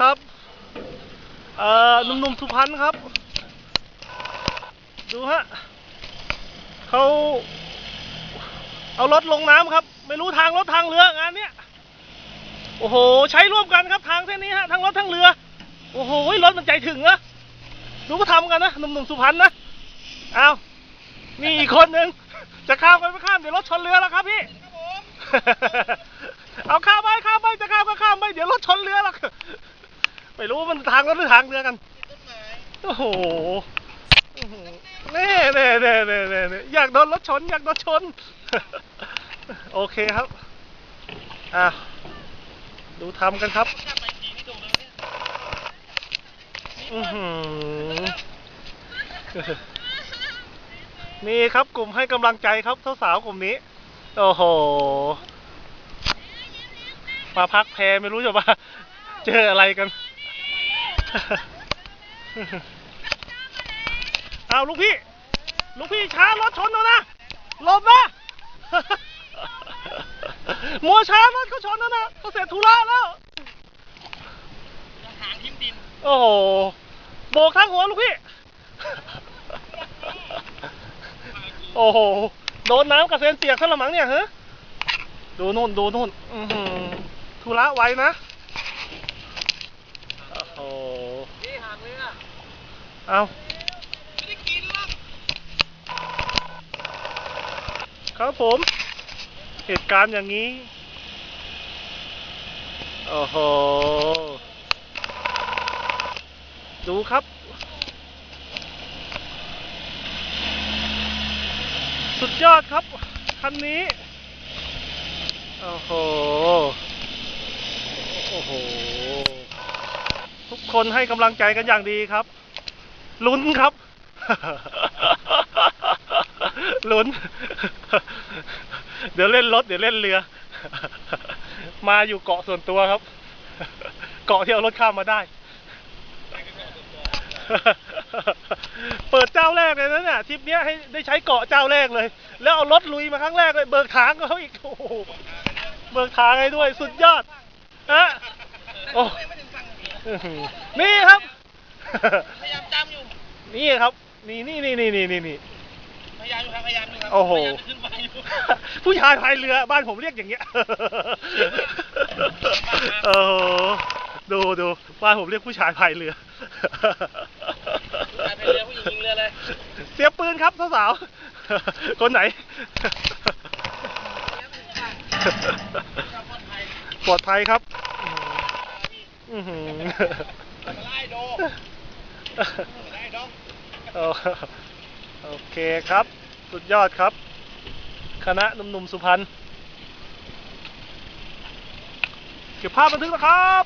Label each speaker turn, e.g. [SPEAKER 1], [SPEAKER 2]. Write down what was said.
[SPEAKER 1] ครับ เอ่อหนุ่มๆสุพรรณครับ ดูฮะเขาเอารถลงน้ำครับ ไม่รู้ทางรถทางเรืองานเนี้ยโอ้โห ใช้ร่วมกันครับทางเส้นนี้ฮะทั้งรถทั้งเรือ โอ้โหรถมันใจถึงนะดูก็ทำกันนะหนุ่มๆสุพรรณนะเอานี่อีกคนนึงจะข้ามกันไม่ข้ามเดี๋ยวรถชนเรือแล้วครับพี่เอาข้ามไปข้ามไปจะข้ามก็ข้ามไปเดี๋ยวรถชนเรือหรอก ไม่รู้มันทางรถหรือทางเรือกัน โอ้โหอื้อหือเน่เน่เน่เน่เน่อยากโดนรถชน อยากโดนชน โอเคครับ อะ ดูทำกันครับ อือหือนี่ครับกลุ่มให้กำลังใจครับสาวๆกลุ่มนี้ โอ้โห มาพักแพไม่รู้จะมาเจออะไรกัน เอาลูกพี่ ลูกพี่ช้ารถชนแล้วนะหลบนะมัวช้ารถเขาชนแล้วนะเขาเสร็จธุระแล้ว
[SPEAKER 2] หางทิ่มดิน
[SPEAKER 1] โอ้โหโบกทั้งหัวลูกพี่ โอ้โห โดนน้ำกระเซ็นเปียกท่านละมั้งเนี่ยฮะดูนู่นดูนู่นอือหือธุระไว้นะ โอ้โห
[SPEAKER 2] นี่หางเรือ
[SPEAKER 1] เอาครับผม เหตุการณ์อย่างนี้ โอ้โห ดูครับ สุดยอดครับ คันนี้ โอ้โห โอ้โห ทุกคนให้กำลังใจกันอย่างดีครับ ลุ้นครับ ลุ้น เดี๋ยวเล่นรถ เดี๋ยวเล่นเรือ มาอยู่เกาะส่วนตัวครับ เกาะที่เอารถข้ามมาได้ เปิดเจ้าแรกเลยนะเนี่ยทริปเนี้ยให้ได้ใช้เกาะเจ้าแรกเลย แล้วเอารถลุยมาครั้งแรกเลย เบิกทางเขาอีกโอ้โหเบิกทางให้ด้วย สุดยอดอะโอ้นี่ครับ
[SPEAKER 2] พยายามจำอยู่
[SPEAKER 1] นี่ครับ นี่นี่นี่นี่นี่นี่นี่
[SPEAKER 2] พยายามอยู่ครับพยายามอยู่ครั
[SPEAKER 1] โอ้โห
[SPEAKER 2] พยายามจะขึ้นไปอยู่
[SPEAKER 1] ผู้ชายพายเรือบ้านผมเรียกอย่างเงี้ยเออดูดูบ้านผมเรียกผู้ชายพายเรือ
[SPEAKER 2] ผู้ชายพายเรือผู้หญิงยิงเรือเลย
[SPEAKER 1] เสียบปืนครับสาวๆคนไหน ปลอดภัยครับ อื้อหือ
[SPEAKER 2] ไล่โดไล่ดอง
[SPEAKER 1] โอ โอเคครับ สุดยอดครับ คณะหนุ่มๆสุพรรณเก็บภาพบันทึกนะครับ